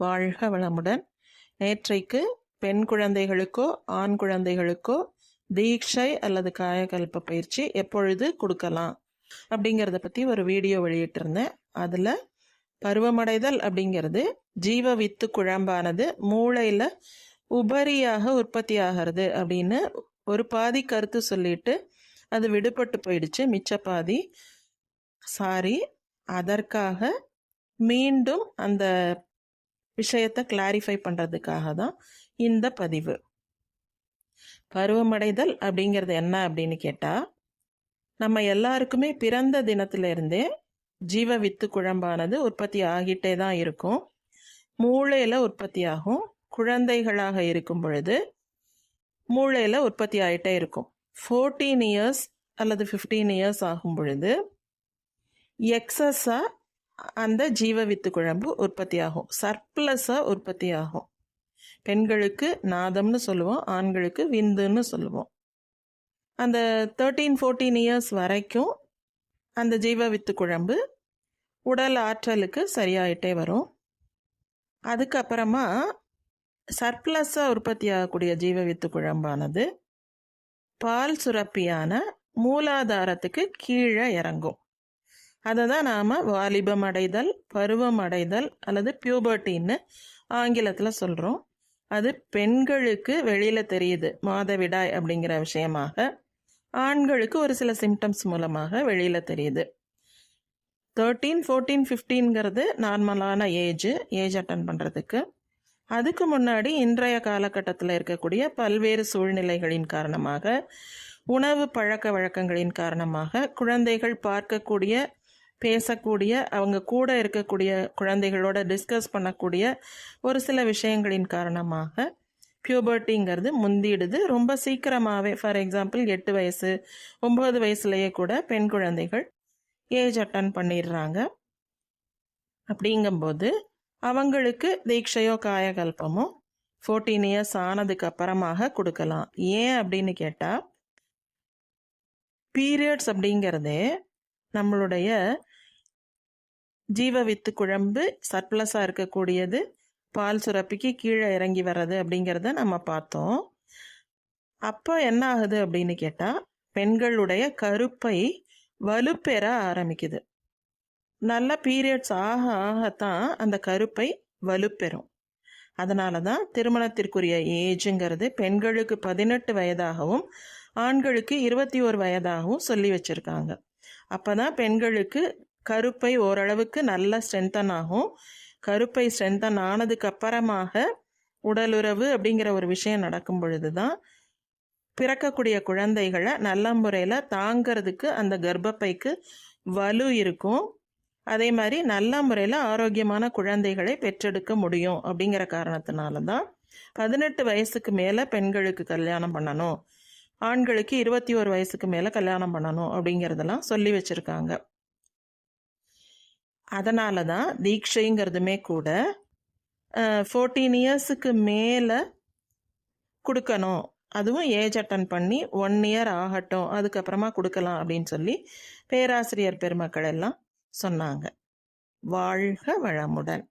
வாழ்க வளமுடன். நேற்றைக்கு பெண் குழந்தைகளுக்கோ ஆண் குழந்தைகளுக்கோ தீட்சை அல்லது காயகல்ப பயிற்சி எப்பொழுது கொடுக்கலாம்? அப்படிங்கிறத பற்றி ஒரு வீடியோ வெளியிட்டிருந்தேன். அதில் பருவமடைதல் அப்படிங்கிறது ஜீவ வித்து குழம்பானது மூளையில் உபரியாக உற்பத்தி ஆகிறது அப்படின்னு ஒரு பாதி கருத்து சொல்லிட்டு அது விடுபட்டு போயிடுச்சு. மிச்ச பாதி சாரி அதற்காக மீண்டும் அந்த விஷயத்தை கிளாரிஃபை பண்ணுறதுக்காக தான் இந்த பதிவு. பருவமடைதல் அப்படிங்கிறது என்ன அப்படின்னு கேட்டால் நம்ம எல்லாருக்குமே பிறந்த தினத்திலிருந்தே ஜீவ வித்து குழம்பானது உற்பத்தி ஆகிட்டே தான் இருக்கும். மூளையில் உற்பத்தி ஆகும். குழந்தைகளாக இருக்கும் பொழுது மூளையில் உற்பத்தி ஆகிட்டே இருக்கும். ஃபோர்டீன் இயர்ஸ் அல்லது ஃபிஃப்டீன் இயர்ஸ் ஆகும் பொழுது எக்ஸஸாக அந்த ஜீவ வித்து குழம்பு உற்பத்தி ஆகும் சர்ப்ளஸாக உற்பத்தி ஆகும் பெண்களுக்கு நாதம்னு சொல்லுவோம் ஆண்களுக்கு விந்துன்னு சொல்லுவோம். அந்த தேர்ட்டீன் ஃபோர்டீன் இயர்ஸ் வரைக்கும் அந்த ஜீவ வித்து குழம்பு உடல் ஆற்றலுக்கு சரியாயிட்டே வரும். அதுக்கப்புறமா சர்ப்ளஸாக உற்பத்தி ஆகக்கூடிய ஜீவ வித்து குழம்பானது பால் சுரப்பியான மூலாதாரத்துக்கு கீழே இறங்கும். அதை தான் நாம் வாலிபம் அடைதல் பருவம் அடைதல் அல்லது பியூபர்ட்டின்னு ஆங்கிலத்தில் சொல்கிறோம் அது பெண்களுக்கு வெளியில் தெரியுது மாதவிடாய் அப்படிங்கிற விஷயமாக. ஆண்களுக்கு ஒரு சில சிம்டம்ஸ் மூலமாக வெளியில் தெரியுது. தேர்ட்டீன் ஃபோர்டீன் ஃபிஃப்டீன்கிறது நார்மலான ஏஜ் ஏஜ் அட்டன் பண்ணுறதுக்கு அதுக்கு முன்னாடி இன்றைய காலகட்டத்தில் இருக்கக்கூடிய பல்வேறு சூழ்நிலைகளின் காரணமாக உணவு பழக்க வழக்கங்களின் காரணமாக குழந்தைகள் பார்க்கக்கூடிய பேசக்கூடிய அவங்க கூட இருக்கக்கூடிய குழந்தைகளோட டிஸ்கஸ் பண்ணக்கூடிய ஒரு சில விஷயங்களின் காரணமாக பியூபர்ட்டிங்கிறது முந்திடுது. ரொம்ப சீக்கிரமாகவே ஃபார் எக்ஸாம்பிள் எட்டு வயசு ஒம்பது வயசுலேயே கூட பெண் குழந்தைகள் ஏஜ் அட்டன் பண்ணிடுறாங்க. அப்படிங்கும்போது அவங்களுக்கு தீட்சையோ காயகல்பமோ ஃபோர்டீன் இயர்ஸ் ஆனதுக்கு அப்புறமாக கொடுக்கலாம். ஏன் அப்படின்னு கேட்டால் பீரியட்ஸ் அப்படிங்கிறதே நம்மளுடைய ஜீவ வித்து குழம்பு சர்ப்ளஸாக இருக்கக்கூடியது. பால் சுரப்பிக்கு கீழே இறங்கி வர்றது அப்படிங்கிறத நம்ம பார்த்தோம். அப்போ என்ன ஆகுது அப்படின்னு கேட்டால் பெண்களுடைய கருப்பை வலுப்பெற ஆரம்பிக்குது. நல்ல பீரியட்ஸ் ஆக ஆகத்தான் அந்த கருப்பை வலுப்பெறும். அதனால தான் திருமணத்திற்குரிய ஏஜுங்கிறது பெண்களுக்கு பதினெட்டு வயதாகவும் ஆண்களுக்கு இருபத்தி ஒரு வயதாகவும் சொல்லி வச்சுருக்காங்க. அப்போ தான் பெண்களுக்கு கருப்பை ஓரளவுக்கு நல்ல ஸ்ட்ரென்தன் ஆகும். கருப்பை ஸ்ட்ரென்தன் ஆனதுக்கு அப்புறமாக உடலுறவு அப்படிங்கிற ஒரு விஷயம் நடக்கும் பொழுது தான் பிறக்கக்கூடிய குழந்தைகளை நல்ல முறையில் தாங்கிறதுக்கு அந்த கர்ப்பப்பைக்கு வலு இருக்கும். அதே மாதிரி நல்ல முறையில் ஆரோக்கியமான குழந்தைகளை பெற்றெடுக்க முடியும் அப்படிங்கிற காரணத்தினால தான் பதினெட்டு வயசுக்கு மேலே பெண்களுக்கு கல்யாணம் பண்ணணும். ஆண்களுக்கு இருபத்தி ஒரு வயசுக்கு மேலே கல்யாணம் பண்ணணும் அப்படிங்கிறதெல்லாம் சொல்லி வச்சுருக்காங்க. அதனால தான் தீட்சைங்கிறதுமே கூட ஃபோர்டீன் இயர்ஸுக்கு மேலே கொடுக்கணும். அதுவும் ஏஜ் அட்டன் பண்ணி ஒன் இயர் ஆகட்டும் அதுக்கப்புறமா கொடுக்கலாம் அப்படின்னு சொல்லி பேராசிரியர் பெருமக்கள் எல்லாம் சொன்னாங்க. வாழ்க வளமுடன்.